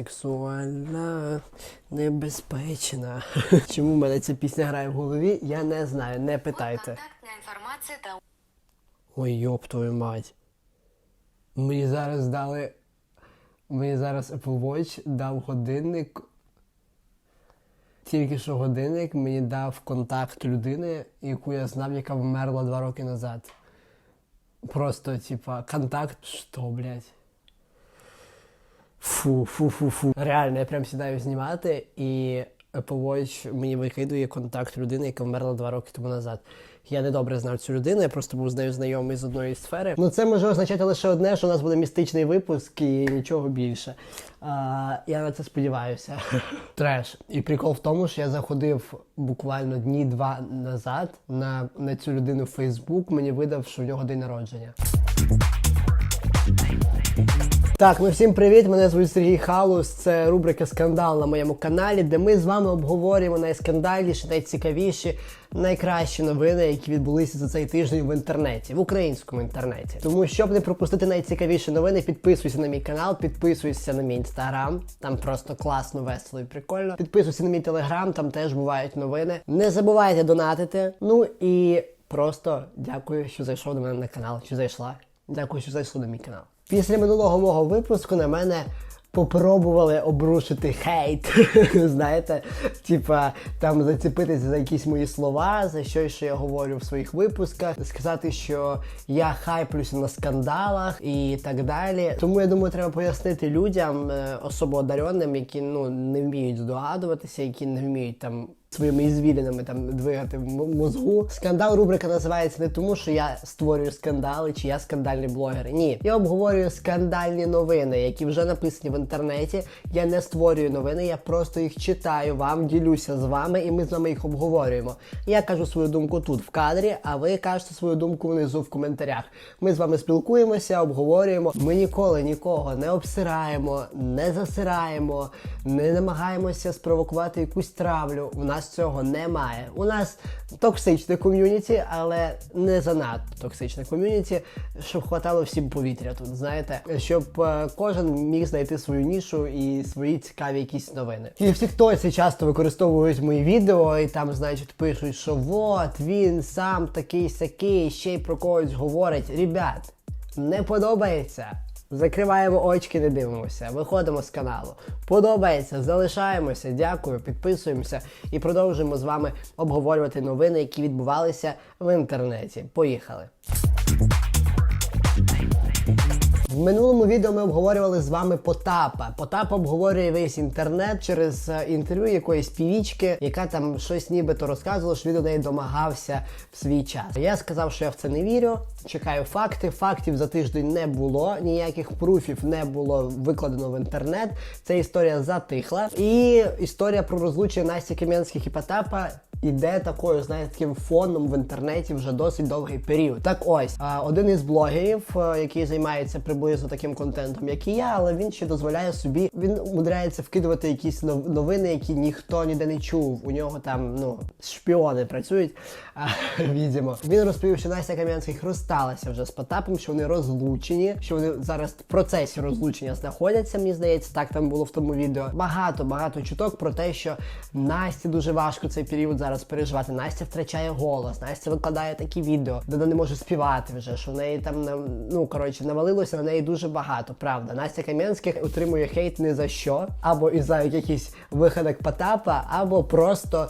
сексуальна, небезпечна. Чому в мене ця пісня грає в голові? Я не знаю, не питайте. Ой, йоп твою мать. Мені зараз дали. Мені зараз Apple Watch дав годинник. Тільки що годинник мені дав контакт людини, яку я знав, яка вмерла два роки назад. Просто, типа, контакт. Що, блядь? Фу, фу, фу, фу. Реально, я прям сідаю знімати, і Apple Watch мені викидує контакт людини, яка вмерла два роки тому назад. Я не добре знав цю людину, я просто був з нею знайомий з одної сфери. Ну це може означати лише одне, що у нас буде містичний випуск і нічого більше. А, я на це сподіваюся. Треш. І прикол в тому, що я заходив буквально дні два назад на, на цю людину в Фейсбук, мені видав, що в нього день народження. Так, ну всім привіт! Мене звуть Сергій Халус. Це рубрика Скандал на моєму каналі, де ми з вами обговорюємо найскандальніші, найцікавіші, найкращі новини, які відбулися за цей тиждень в інтернеті, в українському інтернеті. Тому щоб не пропустити найцікавіші новини, підписуйся на мій канал, підписуйся на мій інстаграм. Там просто класно, весело і прикольно. Підписуйся на мій телеграм, там теж бувають новини. Не забувайте донатити. Ну і просто дякую, що зайшов до мене на канал. Чи зайшла? Дякую, що зайшли на мій канал. Після минулого мого випуску на мене попробували обрушити хейт. Знаєте, типа там зацепитися за якісь мої слова, за щось, що я говорю в своїх випусках, сказати, що я хайплюся на скандалах і так далі. Тому я думаю, треба пояснити людям, е, особо одаренним, які ну не вміють здогадуватися, які не вміють там. Своїми ізвілінами там двигати в мозгу. Скандал рубрика називається не тому, що я створюю скандали чи я скандальний блогер. Ні, я обговорюю скандальні новини, які вже написані в інтернеті. Я не створюю новини, я просто їх читаю вам, ділюся з вами, і ми з вами їх обговорюємо. Я кажу свою думку тут в кадрі, а ви кажете свою думку внизу в коментарях. Ми з вами спілкуємося, обговорюємо. Ми ніколи нікого не обсираємо, не засираємо, не намагаємося спровокувати якусь травлю. У нас цього немає. У нас токсичне ком'юніті, але не занадто токсичне ком'юніті, щоб хватало всім повітря тут, знаєте, щоб е, кожен міг знайти свою нішу і свої цікаві якісь новини. І в Тіктоці часто використовують мої відео і там, значить, пишуть, що вот він сам такий сякий, ще й про когось говорить. Ребят, не подобається. Закриваємо очки, не дивимося, виходимо з каналу. Подобається, залишаємося, дякую, підписуємося і продовжуємо з вами обговорювати новини, які відбувалися в інтернеті. Поїхали. В минулому відео ми обговорювали з вами Потапа. Потап обговорює весь інтернет через е, інтерв'ю якоїсь півічки, яка там щось нібито розказувала, що він до неї домагався в свій час. Я сказав, що я в це не вірю. Чекаю факти. Фактів за тиждень не було, ніяких пруфів не було викладено в інтернет. Ця історія затихла. І історія про розлучення Насті Кам'янських і Потапа іде такою, знаєте, таким фоном в інтернеті вже досить довгий період. Так ось, один із блогерів, який займається приблизно таким контентом, як і я, але він ще дозволяє собі, він умудряється вкидувати якісь нов- новини, які ніхто ніде не чув. У нього там ну шпіони працюють. А, відомо. Він розповів, що Настя Кам'янських розсталася вже з Потапом, що вони розлучені, що вони зараз в процесі розлучення знаходяться. Мені здається, так там було в тому відео. Багато багато чуток про те, що Насті дуже важко цей період зараз переживати. Настя втрачає голос, Настя викладає такі відео, де вона не може співати вже. Що в неї там ну коротше навалилося на неї дуже багато. Правда, Настя Кам'янських отримує хейт не за що, або із за якихось виходок Потапа, або просто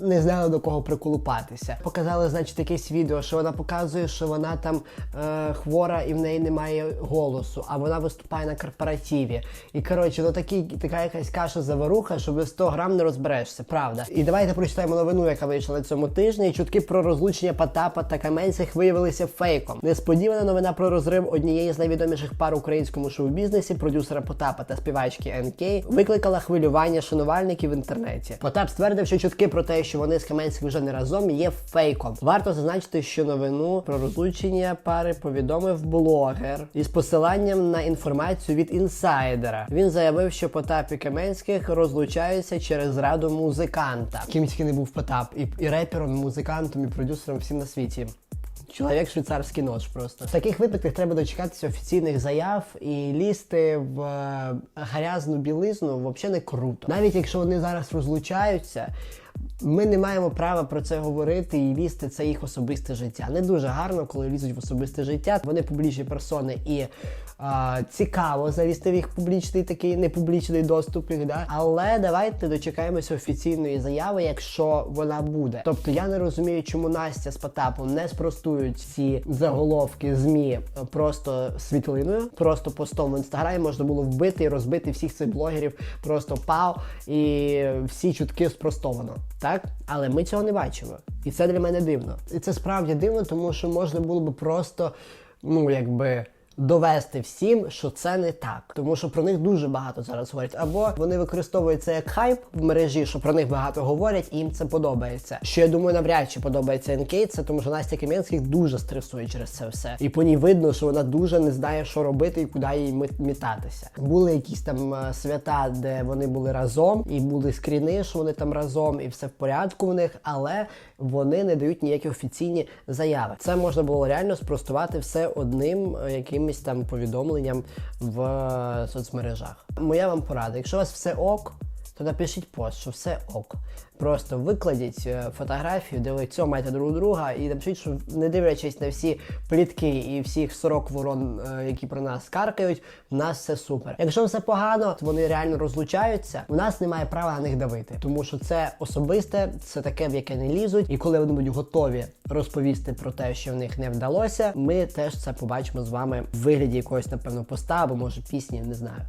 не знали до кого приколупатися. Показали, значить, якесь відео, що вона показує, що вона там е, хвора і в неї немає голосу, а вона виступає на корпоративі. І коротше, ну такі, така якась каша заваруха, що без 100 грам не розберешся, правда. І давайте прочитаємо новину, яка вийшла на цьому тижні. Чутки про розлучення Потапа та Каменцях виявилися фейком. Несподівана новина про розрив однієї з найвідоміших пар українському шоу-бізнесі, продюсера Потапа та співачки НК, викликала хвилювання шанувальників в інтернеті. Потап ствердив, що чутки про те, що вони з Каменським вже не разом, є фейком. Варто зазначити, що новину про розлучення пари повідомив блогер із посиланням на інформацію від інсайдера. Він заявив, що Потап і Каменських розлучаються через зраду музиканта. Тільки не був Потап, і, і репером, і музикантом, і продюсером всім на світі. Чоловік швейцарський нож просто. В таких випадках треба дочекатися офіційних заяв і лізти в е, гарязну білизну взагалі не круто. Навіть якщо вони зараз розлучаються. Ми не маємо права про це говорити і лізти це їх особисте життя. Не дуже гарно, коли лізуть в особисте життя. Вони публічні персони і а, цікаво залізти в їх публічний такий непублічний доступ. Да? Але давайте дочекаємося офіційної заяви, якщо вона буде. Тобто я не розумію, чому Настя з Потапом не спростують ці заголовки змі просто світлиною, просто постом в інстаграмі можна було вбити і розбити всіх цих блогерів, просто пав і всі чутки спростовано. Так, але ми цього не бачимо, і це для мене дивно. І це справді дивно, тому що можна було би просто, ну якби. Довести всім, що це не так, тому що про них дуже багато зараз говорять. Або вони використовують це як хайп в мережі, що про них багато говорять, і їм це подобається. Що я думаю, навряд чи подобається НК, це тому що Настя Кам'янських дуже стресує через це все. І по ній видно, що вона дуже не знає, що робити і куди їй мі- мітатися. Були якісь там е, свята, де вони були разом, і були скріни, що вони там разом, і все в порядку в них, але вони не дають ніякі офіційні заяви. Це можна було реально спростувати все одним е, якимось там повідомленням в е, соцмережах. Моя вам порада, якщо у вас все ок. То напишіть пост, що все ок. Просто викладіть е, фотографію, де ви цьомаєте друг друга, і напишіть, що не дивлячись на всі плітки і всіх сорок ворон, е, які про нас каркають, в нас все супер. Якщо все погано, то вони реально розлучаються. У нас немає права на них давити, тому що це особисте, це таке, в яке не лізуть. І коли вони будуть готові розповісти про те, що в них не вдалося, ми теж це побачимо з вами в вигляді якогось, напевно, поста або може пісні, не знаю.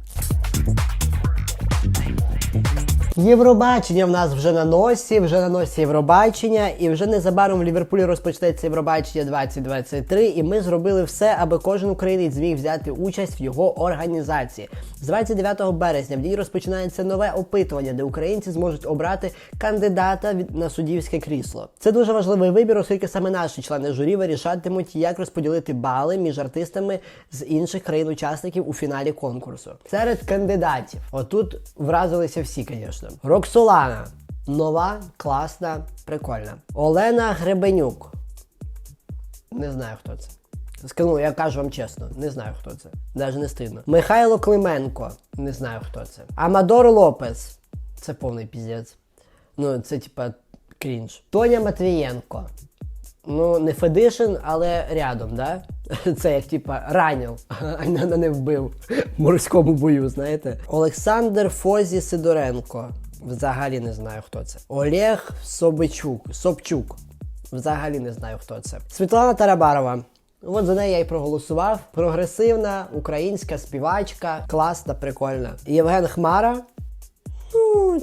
Євробачення в нас вже на носі, вже на носі Євробачення, і вже незабаром в Ліверпулі розпочнеться Євробачення 2023. І ми зробили все, аби кожен українець зміг взяти участь в його організації. З 29 березня в дій розпочинається нове опитування, де українці зможуть обрати кандидата на суддівське крісло. Це дуже важливий вибір, оскільки саме наші члени журі вирішатимуть, як розподілити бали між артистами з інших країн-учасників у фіналі конкурсу. Серед кандидатів, отут вразилися всі, звісно. Роксолана. Нова, класна, прикольна. Олена Гребенюк. Не знаю, хто це. Скину, я кажу вам чесно, не знаю, хто це. Навіть не стидно. Михайло Клименко. Не знаю, хто це. Амадор Лопес. Це повний піздець. Ну, це типа крінж. Тоня Матвієнко. Ну, не Федишин, але рядом, да? Це як типа ранив, а не, не вбив в морському бою, знаєте. Олександр Фозі Сидоренко. Взагалі не знаю, хто це. Олег Собичук. Собчук. Взагалі не знаю, хто це. Світлана Тарабарова. От за неї я й проголосував. Прогресивна, українська співачка, класна, прикольна. Євген Хмара.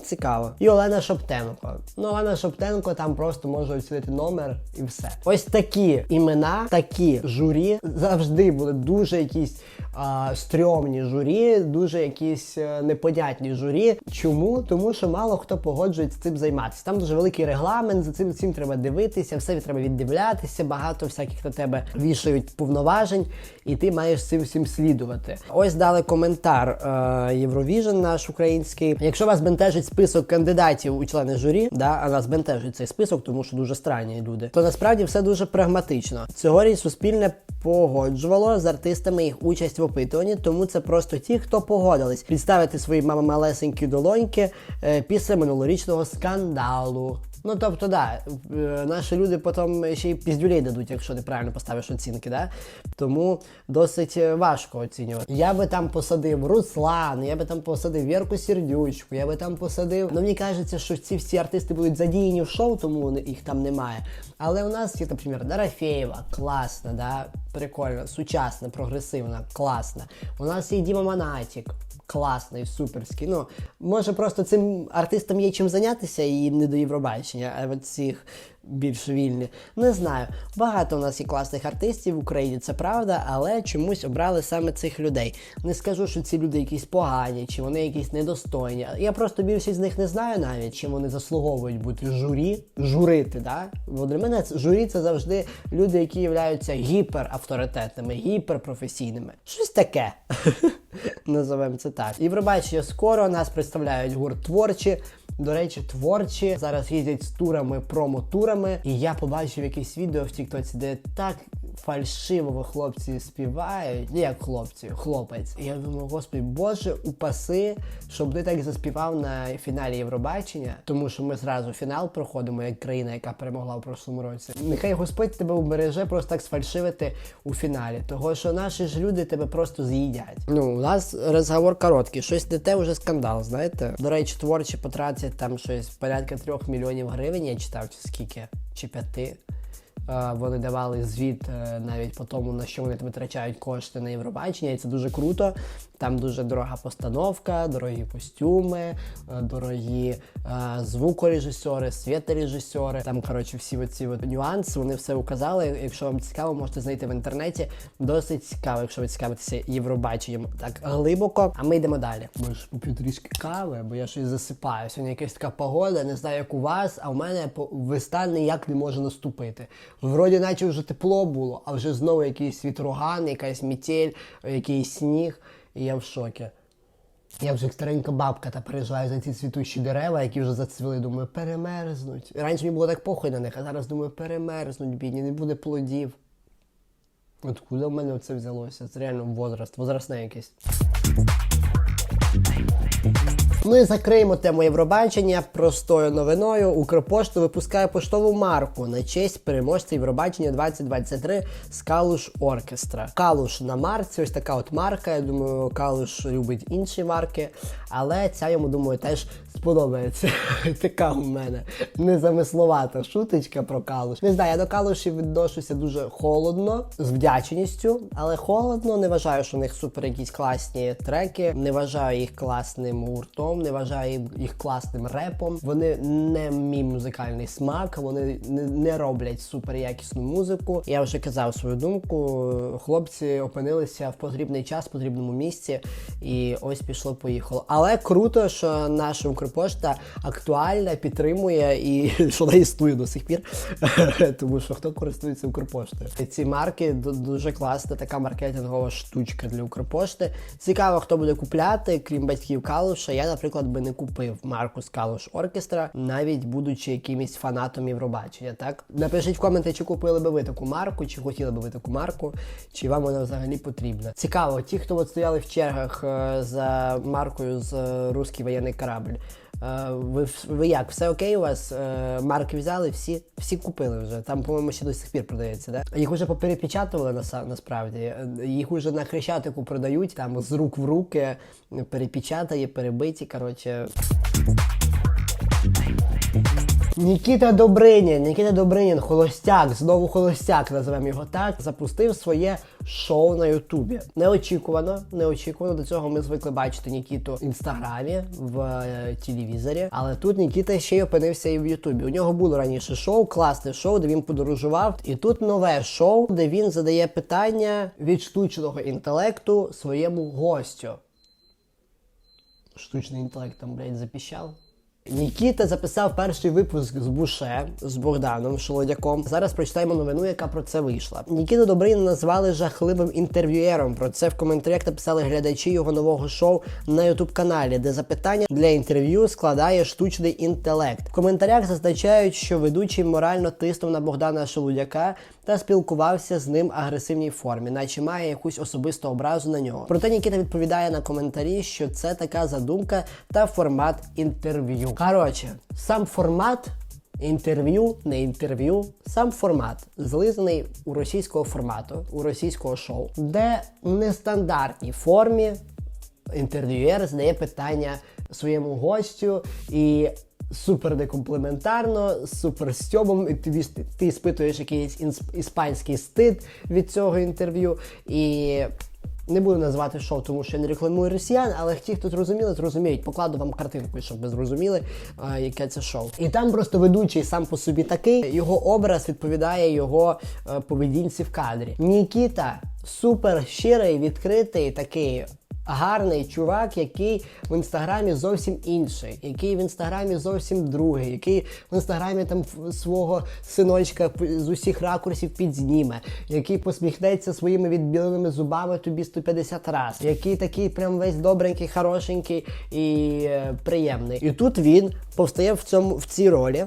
Цікаво. І Олена Шоптенко. Ну, Олена Шоптенко там просто може оцінити номер і все. Ось такі імена, такі журі завжди були дуже якісь а, стрьомні журі, дуже якісь е, непонятні журі. Чому? Тому що мало хто погоджується цим займатися. Там дуже великий регламент, за цим цим треба дивитися, все треба віддивлятися, багато всяких на тебе вішають повноважень, і ти маєш цим всім слідувати. Ось дали коментар е, Євровіжн наш український. Якщо вас бентежить список кандидатів у члени журі, да, а нас бентежить цей список, тому що дуже странні люди, то насправді все дуже прагматично. Цьогоріч суспільне погоджувало з артистами їх участь в опитуванні, тому це просто ті, хто погодились підставити свої мама малесенькі долоньки е, після минулорічного скандалу. Ну тобто, да, е, наші люди потім ще й піздюлей дадуть, якщо неправильно поставиш оцінки, да? Тому досить е, важко оцінювати. Я би там посадив Руслан, я би там посадив Вірку Сердючку, я би там посадив. Ну мені кажеться, що ці всі артисти будуть задіяні в шоу, тому їх там немає. Але у нас є, наприклад, Дарафєєва, класна, да? прикольна, сучасна, прогресивна, класна. У нас є Діма Монатік, класний, суперський. Ну, може, просто цим артистам є чим зайнятися і не до Євробачення, а от цих більш вільні. Не знаю. Багато у нас є класних артистів в Україні, це правда, але чомусь обрали саме цих людей. Не скажу, що ці люди якісь погані, чи вони якісь недостойні. Я просто більшість з них не знаю навіть, чим вони заслуговують бути журі, журити. Да? Бо для мене журі це завжди люди, які являються гіперавторитетними, гіперпрофесійними. Щось таке. Називаємо це так. Євробачення скоро нас представляють гурт творчі. До речі, творчі зараз їздять з турами, промо-турами. І я побачив якесь відео в Тіктоці, де так фальшиво ви хлопці співають. Ну, Як хлопці, хлопець. І я думаю, господи, боже, упаси, щоб ти так заспівав на фіналі Євробачення, тому що ми зразу фінал проходимо як країна, яка перемогла в прошлому році. Нехай Господь тебе убереже просто так сфальшивити у фіналі. Того що наші ж люди тебе просто з'їдять. Ну, у нас розговор короткий, щось не те вже скандал, знаєте. До речі, творчі потратять там щось порядка трьох мільйонів гривень, я читав, чи скільки, чи п'яти. Е, Вони давали звіт е, навіть по тому, на що вони витрачають кошти на Євробачення, і це дуже круто. Там дуже дорога постановка, дорогі костюми, е, дорогі е, звукорежисери, світорежисери. Там, коротше, всі оці от нюанси, вони все указали. Якщо вам цікаво, можете знайти в інтернеті. Досить цікаво, якщо ви цікавитеся Євробаченням так глибоко. А ми йдемо далі. Ми ж поп'ю трішки кави, бо я щось засипаю. Сьогодні якась така погода, не знаю, як у вас, а у мене весна ніяк не може наступити. Вроді, наче вже тепло було, а вже знову якийсь вітроган, якась метель, якийсь сніг, і я в шокі. Я вже як старенька бабка та переживаю за ці цвітущі дерева, які вже зацвіли. Думаю, перемерзнуть. Раніше мені було так похуй на них, а зараз думаю, перемерзнуть, бідні, не буде плодів. Откуда в мене це взялося? Це реально возраст, возрастне якесь. Ми закриємо тему Євробачення простою новиною. Укрпошта випускає поштову марку на честь переможця Євробачення 2023 з Калуш Оркестра. Калуш на марці, ось така от марка. Я думаю, Калуш любить інші марки, але ця йому думаю теж сподобається. така у мене незамисловата шуточка про Калуш. Не знаю, я до Калушів відношуся дуже холодно, з вдячністю, але холодно. Не вважаю, що у них супер якісь класні треки. Не вважаю їх класним гуртом, не вважаю їх класним репом. Вони не мій музикальний смак, вони не, роблять супер якісну музику. Я вже казав свою думку. Хлопці опинилися в потрібний час, в потрібному місці, і ось пішло, поїхало. Але круто, що наша Укрпошта актуальна, підтримує і що вона існує до сих пір. Тому що хто користується Укрпоштою? Ці марки дуже класна, така маркетингова штучка для Укрпошти. Цікаво, хто буде купляти, крім батьків Калуша. Я, наприклад, би не купив марку Калош Оркестра, навіть будучи якимось фанатом Євробачення. Так напишіть в коменти, чи купили би ви таку марку, чи хотіли би ви таку марку, чи вам вона взагалі потрібна. Цікаво, ті, хто от стояли в чергах е, за маркою з е, русський воєнний корабль. Е, Ви, ви як, все окей у вас? Е, Марки взяли, всі, всі купили вже. Там, по-моєму, ще до сих пір продається, да? Їх вже поперепечатували на, насправді. Е, Їх уже на хрещатику продають, там з рук в руки, перепечатає, перебиті. Коротше. Нікіта Добринін, Нікіта Добринін, холостяк, знову холостяк, називаємо його так, запустив своє шоу на Ютубі. Неочікувано, неочікувано. До цього ми звикли бачити Нікіту в інстаграмі, в е, телевізорі. Але тут Нікіта ще й опинився і в Ютубі. У нього було раніше шоу, класне шоу, де він подорожував. І тут нове шоу, де він задає питання від штучного інтелекту своєму гостю. Штучний інтелект там, блядь, запіщав. Нікіта записав перший випуск з Буше з Богданом Шолодяком. Зараз прочитаємо новину, яка про це вийшла. Нікіту Добрина назвали жахливим інтерв'юєром. Про це в коментарях написали глядачі його нового шоу на ютуб каналі, де запитання для інтерв'ю складає штучний інтелект. В коментарях зазначають, що ведучий морально тиснув на Богдана Шолудяка та спілкувався з ним агресивній формі, наче має якусь особисту образу на нього. Проте Нікіта відповідає на коментарі, що це така задумка та формат інтерв'ю. Коротше, сам формат. Інтерв'ю, не інтерв'ю, сам формат злизаний у російського формату, у російського шоу, де в нестандартній формі інтерв'юєр задає питання своєму гостю і супер некомплементарно, супер стьобом, і тобі ти, спитуєш якийсь іспанський стид від цього інтерв'ю. І не буду називати шоу, тому що я не рекламую росіян, але ті, хто зрозуміли, зрозуміють. Покладу вам картинку, щоб ви зрозуміли, а, яке це шоу. І там просто ведучий сам по собі такий, його образ відповідає його е, поведінці в кадрі. Нікіта супер щирий, відкритий, такий гарний чувак, який в інстаграмі зовсім інший, який в інстаграмі зовсім другий, який в інстаграмі там свого синочка з усіх ракурсів підзніме, який посміхнеться своїми відбіленими зубами тобі 150 разів, який такий прям весь добренький, хорошенький і е, приємний. І тут він повстає в цьому в цій ролі.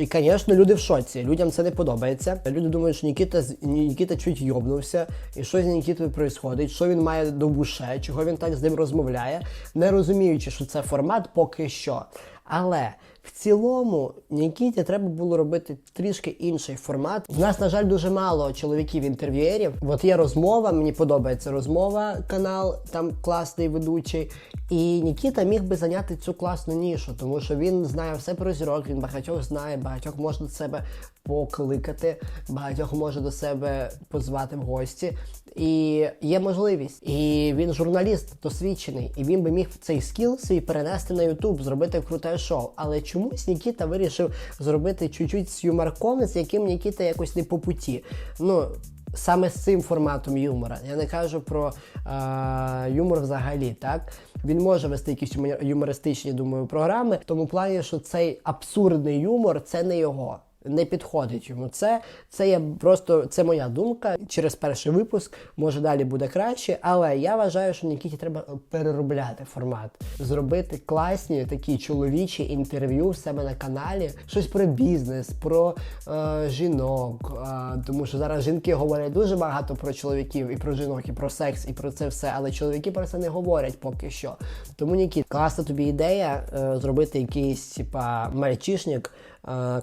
І, звісно, люди в шоці. Людям це не подобається. Люди думають, що Нікіта Нікіта чуть йобнувся, і що з Нікітою відбувається, що він має до буше, чого він так з ним розмовляє, не розуміючи, що це формат поки що. Але в цілому Нікіті треба було робити трішки інший формат. В нас, на жаль, дуже мало чоловіків-інтерв'юерів. От є розмова, мені подобається розмова, канал, там класний ведучий. І Нікіта міг би зайняти цю класну нішу, тому що він знає все про зірок, він багатьох знає, багатьох може до себе покликати, багатьох може до себе позвати в гості. І є можливість. І він журналіст досвідчений, і він би міг цей скіл свій перенести на Ютуб, зробити круте шоу. Але чомусь Нікіта вирішив зробити чуть-чуть з юморком, з яким Нікіта якось не по путі. Ну, саме з цим форматом юмора. Я не кажу про е, юмор взагалі, так? Він може вести якісь юмор- юмористичні, думаю, програми, в тому плані, що цей абсурдний юмор це не його. Не підходить йому це. Це є просто це моя думка. Через перший випуск може далі буде краще, але я вважаю, що Нікіті треба переробляти формат, зробити класні такі чоловічі інтерв'ю в себе на каналі, щось про бізнес, про е, жінок. Е, тому що зараз жінки говорять дуже багато про чоловіків і про жінок, і про секс, і про це все, але чоловіки про це не говорять поки що. Тому Нікіт, класна тобі ідея е, зробити якийсь типа мальчишник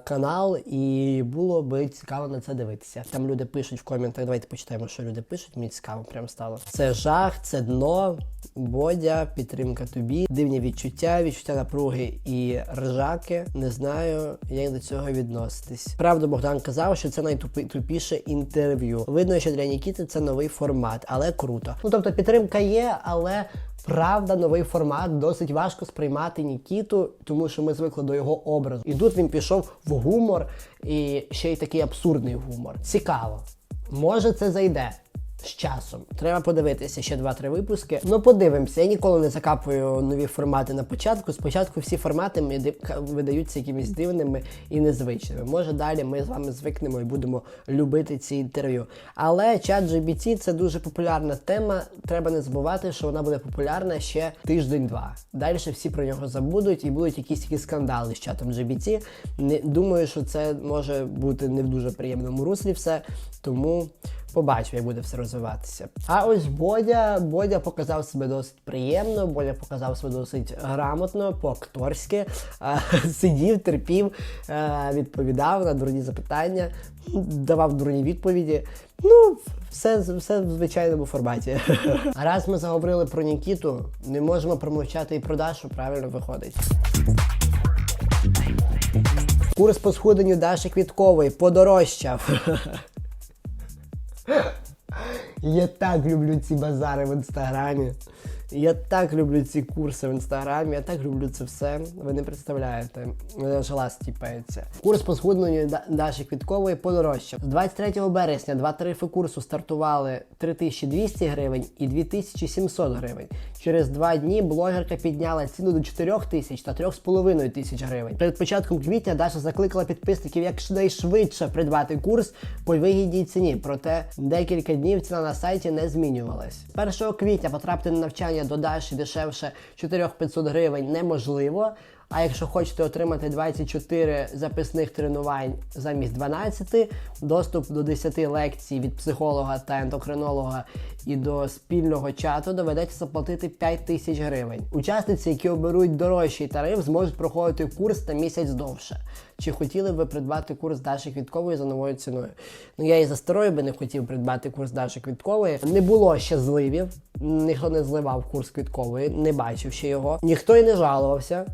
канал, і було би цікаво на це дивитися. Там люди пишуть в коментах. Давайте почитаємо, що люди пишуть. Мені цікаво прям стало. Це жах, це дно, бодя, підтримка тобі, дивні відчуття, відчуття напруги і ржаки. Не знаю, як до цього відноситись. Правда, Богдан казав, що це найтупіше інтерв'ю. Видно, що для Нікіти це новий формат, але круто. Ну тобто підтримка є, але. Правда, новий формат досить важко сприймати Нікіту, тому що ми звикли до його образу. І тут він пішов в гумор, і ще й такий абсурдний гумор. Цікаво. Може, це зайде з часом. Треба подивитися ще 2-3 випуски. Ну, подивимося. Я ніколи не закапую нові формати на початку. Спочатку всі формати видаються якимись дивними і незвичними. Може, далі ми з вами звикнемо і будемо любити ці інтерв'ю. Але чат GBT це дуже популярна тема. Треба не забувати, що вона буде популярна ще тиждень-два. Далі всі про нього забудуть і будуть якісь такі скандали з чатом GBT. Не думаю, що це може бути не в дуже приємному руслі все. Тому побачимо, як буде все розвиватися. А ось Бодя, Бодя показав себе досить приємно, Бодя показав себе досить грамотно, по-акторськи. Сидів, терпів, відповідав на дурні запитання, давав дурні відповіді. Ну, все, все в звичайному форматі. А раз ми заговорили про Нікіту, не можемо промовчати і про Дашу, правильно виходить. Курс по схуденню Даші Квіткової подорожчав. Я так люблю ці базари в інстаграмі. Я так люблю ці курси в інстаграмі, я так люблю це все. Ви не представляєте. Аж глаз. Курс по схудненню Даші Квіткової подорожчав. З 23 березня два тарифи курсу стартували 3200 гривень і 2700 гривень. Через два дні блогерка підняла ціну до 4 тисяч та 3,5 тисяч гривень. Перед початком квітня Даша закликала підписників якнайшвидше придбати курс по вигідній ціні. Проте декілька днів ціна на сайті не змінювалась. З 1 квітня потрапити на навчання дешевше 4500 гривень неможливо. А якщо хочете отримати 24 записних тренувань замість 12, доступ до 10 лекцій від психолога та ендокринолога і до спільного чату доведеться заплатити 5 тисяч гривень. Учасниці, які оберуть дорожчий тариф, зможуть проходити курс на місяць довше. Чи хотіли б ви придбати курс Даші Квіткової за новою ціною? Ну я і за старою би не хотів придбати курс Даші Квіткової. Не було ще зливів, ніхто не зливав курс Квіткової, не бачив ще його. Ніхто і не жалувався.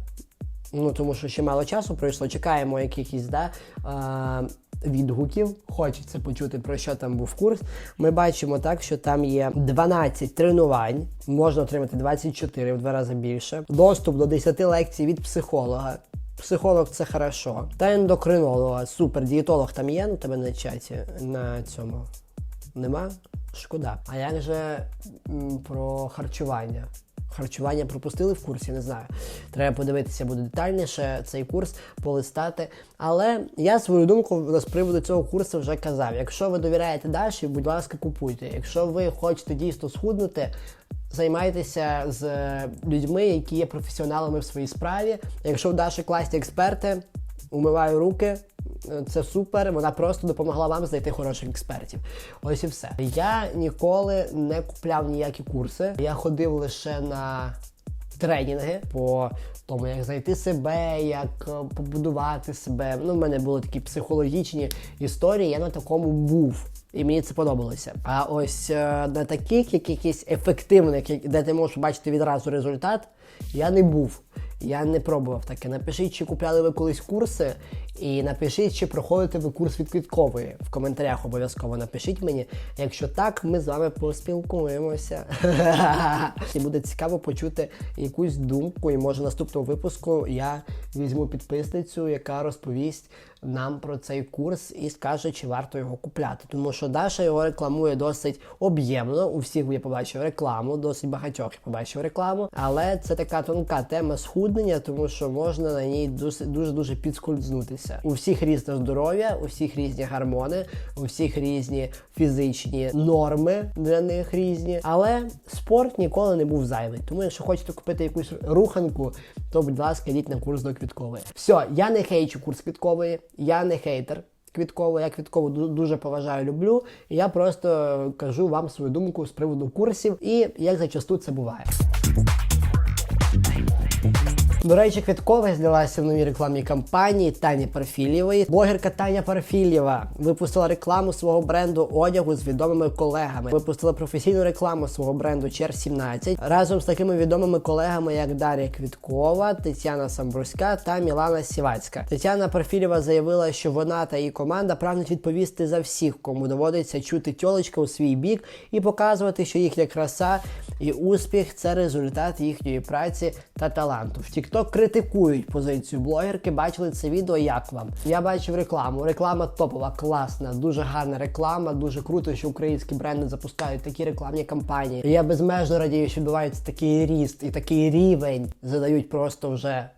Ну, тому що ще мало часу пройшло, чекаємо якихось да, відгуків. Хочеться почути, про що там був курс. Ми бачимо так, що там є 12 тренувань, можна отримати 24 в два рази більше. Доступ до 10 лекцій від психолога. Психолог це хорошо. Та ендокринолога, супер, дієтолог там є у тебе на чаті на цьому. Нема? Шкода. А як же м, про харчування? Харчування пропустили в курсі, не знаю. Треба подивитися буде детальніше цей курс, полистати. Але я свою думку з приводу цього курсу вже казав. Якщо ви довіряєте Даші, будь ласка, купуйте. Якщо ви хочете дійсно схуднути, займайтеся з людьми, які є професіоналами в своїй справі. Якщо в Даші класні експерти, умиваю руки. Це супер, вона просто допомогла вам знайти хороших експертів. Ось і все. Я ніколи не купляв ніякі курси. Я ходив лише на тренінги по тому, як знайти себе, як е, побудувати себе. Ну, в мене були такі психологічні історії. Я на такому був. І мені це подобалося. А ось е, на таких, як якісь ефективних, де ти можеш бачити відразу результат, я не був. Я не пробував таке. Напишіть, чи купляли ви колись курси, і напишіть, чи проходите ви курс від квіткової. В коментарях обов'язково напишіть мені. Якщо так, ми з вами поспілкуємося. І буде цікаво почути якусь думку. І може наступного випуску я візьму підписницю, яка розповість нам про цей курс і скаже, чи варто його купляти. Тому що Даша його рекламує досить об'ємно. У всіх я побачив рекламу, досить багатьох я побачив рекламу. Але це така тонка тема схуднення, тому що можна на ній дуже дуже дуже підскользнутися. У всіх різне здоров'я, у всіх різні гормони, у всіх різні фізичні норми для них різні. Але спорт ніколи не був зайвий. Тому, якщо хочете купити якусь руханку, то будь ласка, йдіть на курс до квіткової. Все, я не хейчу курс квіткової, я не хейтер. Квіткову, я квіткову дуже поважаю, люблю. І я просто кажу вам свою думку з приводу курсів і як зачасту це буває. До речі, Квіткова знялася в новій рекламній кампанії Тані Парфілєвої. Блогерка Таня Парфілєва випустила рекламу свого бренду одягу з відомими колегами. Випустила професійну рекламу свого бренду Чер 17 разом з такими відомими колегами, як Дар'я Квіткова, Тетяна Самбруська та Мілана Сівацька. Тетяна Парфілєва заявила, що вона та її команда прагнуть відповісти за всіх, кому доводиться чути тьолочка у свій бік і показувати, що їхня краса і успіх це результат їхньої праці та таланту. В TikTok критикують позицію блогерки. Бачили це відео. Як вам? Я бачив рекламу. Реклама топова, класна, дуже гарна реклама. Дуже круто, що українські бренди запускають такі рекламні кампанії. І Я безмежно радію, що відбувається такий ріст і такий рівень. Задають просто вже.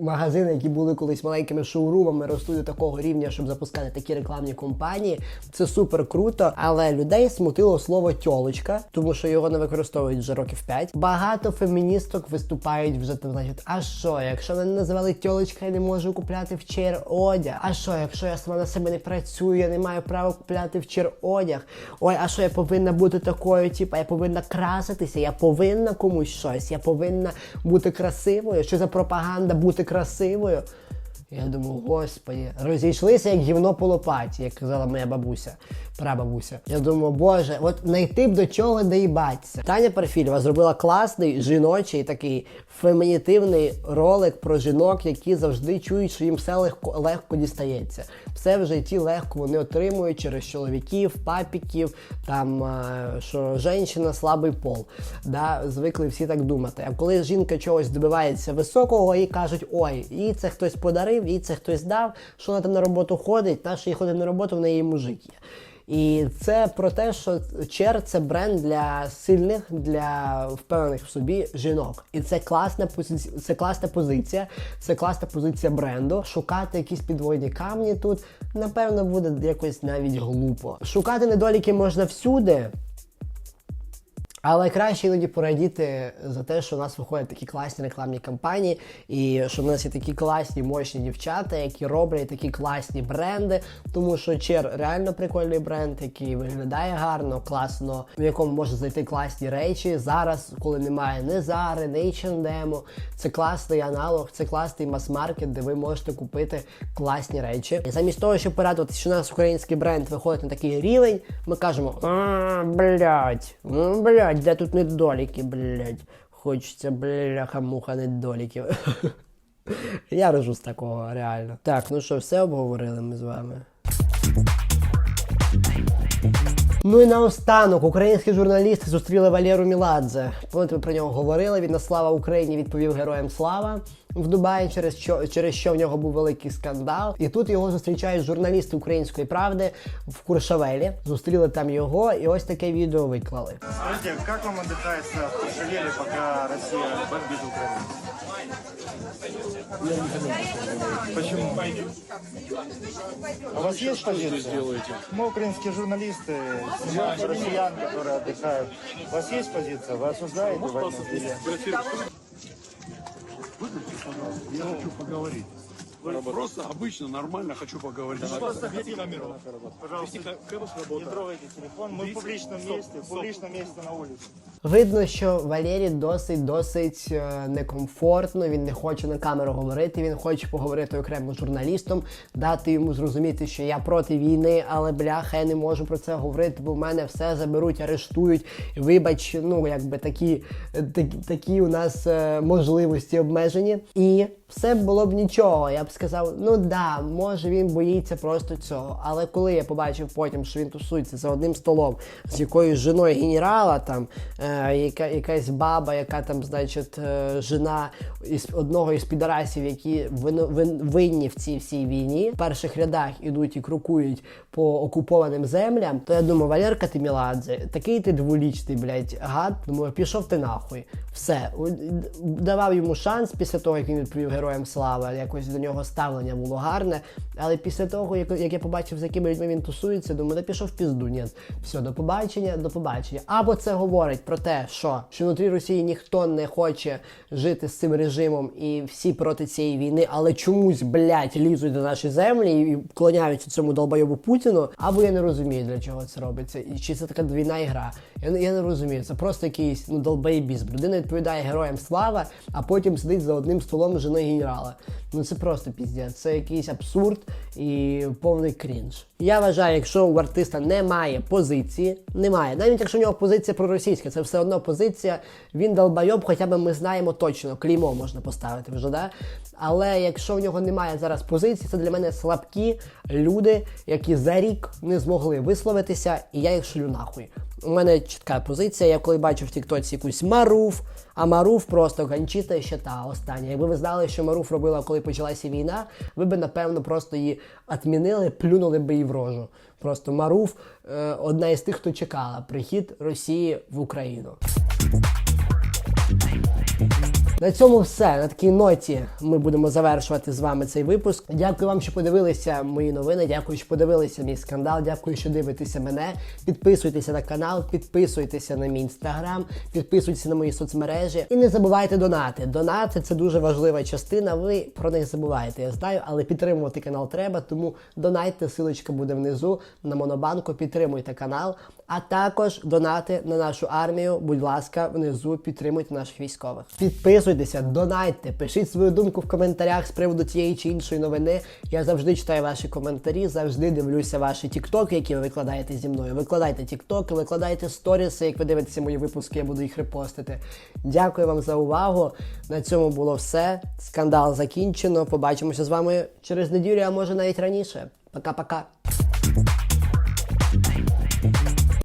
Магазини, які були колись маленькими шоурумами, ростуть до такого рівня, щоб запускати такі рекламні компанії. Це супер круто, але людей смутило слово тьолочка, тому що його не використовують вже років 5. Багато феміністок виступають вже там, значить, а що, якщо мене називали тьолочка, я не можу купляти в чер одяг. А що, якщо я сама на себе не працюю, я не маю права купляти в чер одяг. Ой, а що я повинна бути такою? Типа, я повинна краситися, я повинна комусь щось, я повинна бути красивою. Що за пропаганда бути красивою? Я думаю, господі, розійшлися як гівно по лопаті, як казала моя бабуся, прабабуся. Я думаю, боже, от знайти б до чого доїбатися. Таня Парфільова зробила класний жіночий такий фемінітивний ролик про жінок, які завжди чують, що їм все легко легко дістається. Все в житті легко вони отримують через чоловіків, папіків, там е, що жінка слабий пол. Да, звикли всі так думати. А коли жінка чогось добивається високого, їй кажуть, ой, їй це хтось подарив, їй це хтось дав, що вона там на роботу ходить, та що їй ходить на роботу, в неї мужик є. І це про те, що Чер це бренд для сильних, для впевнених в собі жінок. І це класна позиція, це класна позиція, це класна позиція бренду. Шукати якісь підводні камні тут, напевно, буде якось навіть глупо. Шукати недоліки можна всюди. Але краще іноді порадіти за те, що у нас виходять такі класні рекламні кампанії, і що в нас є такі класні мощні дівчата, які роблять такі класні бренди. Тому що Чер реально прикольний бренд, який виглядає гарно, класно, в якому можна знайти класні речі. Зараз, коли немає ні Зари, ні H&M, це класний аналог, це класний мас-маркет, де ви можете купити класні речі. І замість того, щоб порадувати, що нас український бренд виходить на такий рівень, ми кажемо: а, блядь, ну блядь, де тут недоліки, блядь. Хочеться бляха-муха недоліків. Я рожу з такого, реально. Так, ну що, все обговорили ми з вами. Ну і наостанок українські журналісти зустріли Валеру Міладзе. Пам'ятаєте, ми про нього говорили. Він на слава Україні відповів героям слава в Дубаї, через що через що в нього був великий скандал. І тут його зустрічають журналісти української правди в Куршавелі. Зустріли там його, і ось таке відео виклали. Скажите, как вам отдыхается в Куршевеле, пока Россия бомбит Украину? Почему? А у вас есть позиция? Мы украинские журналисты, россиян, которые отдыхают. У вас есть позиция? Вы осуждаете войну? Или- Я хочу поговорить. Просто обычно, нормально хочу поговорить. Пожалуйста, не трогайте телефон. Мы в публичном месте, в публичном месте на улице. Видно, що Валері досить досить е, некомфортно. Він не хоче на камеру говорити. Він хоче поговорити окремо з журналістом, дати йому зрозуміти, що я проти війни, але бляха, я не можу про це говорити, бо в мене все заберуть, арештують. Вибач, ну якби такі, такі, такі у нас е, можливості обмежені. І все було б нічого. Я б сказав, ну да, може він боїться просто цього. Але коли я побачив потім, що він тусується за одним столом з якоюсь жіною генерала, там е, яка, якась баба, яка там, значить, е, жена із одного із підарасів, які вино- вин- винні в цій всій війні, в перших рядах ідуть і крокують по окупованим землям, то я думаю, Валерка ти Міладзе, такий ти дволічний, блядь, гад. Думаю, пішов ти нахуй. Все. Давав йому шанс після того, як він відповів героям слава, якось до нього ставлення було гарне. Але після того, як, як я побачив, з якими людьми він тусується, думаю, да пішов пізду. Ні, все, до побачення, до побачення. Або це говорить про те, що, що внутрі Росії ніхто не хоче жити з цим режимом і всі проти цієї війни, але чомусь, блядь, лізуть до нашої землі і вклоняються цьому долбойову Путіну. Або я не розумію, для чого це робиться. І чи це така двійна ігра. Я, я не розумію. Це просто якийсь ну долбоєбізм. Людина відповідає героям слава, а потім сидить за одним столом з жіною генерала. Ну це просто піздець. Це якийсь абсурд і повний крінж. Я вважаю, якщо у артиста немає позиції, немає, навіть якщо у нього позиція проросійська, це все одно позиція. Він долбайоб, хоча б ми знаємо точно, клеймо можна поставити вже, да? Але якщо в нього немає зараз позиції, це для мене слабкі люди, які за рік не змогли висловитися, і я їх шлю нахуй. У мене чітка позиція. Я коли бачу в Тіктоці якусь Маруф, а Маруф просто ганчіста ще та остання. Якби ви знали, що Маруф робила, коли почалася війна, ви б напевно просто її відмінили, плюнули б її в рожу. Просто Маруф е, одна із тих, хто чекала прихід Росії в Україну. На цьому все. На такій ноті ми будемо завершувати з вами цей випуск. Дякую вам, що подивилися мої новини. Дякую, що подивилися мій скандал. Дякую, що дивитеся мене. Підписуйтеся на канал, підписуйтеся на мій інстаграм, підписуйтеся на мої соцмережі. І не забувайте донати. Донати це дуже важлива частина. Ви про них забуваєте, я знаю, але підтримувати канал треба. Тому донайте, силочка буде внизу на монобанку. Підтримуйте канал. А також донати на нашу армію. Будь ласка, внизу підтримуйте наших військових. Підписуйтеся, донайте, пишіть свою думку в коментарях з приводу тієї чи іншої новини. Я завжди читаю ваші коментарі, завжди дивлюся ваші тіктоки, які ви викладаєте зі мною. Викладайте тіктоки, викладайте сторіси. Як ви дивитеся мої випуски, я буду їх репостити. Дякую вам за увагу. На цьому було все. Скандал закінчено. Побачимося з вами через неділю, а може навіть раніше. Пока-пока.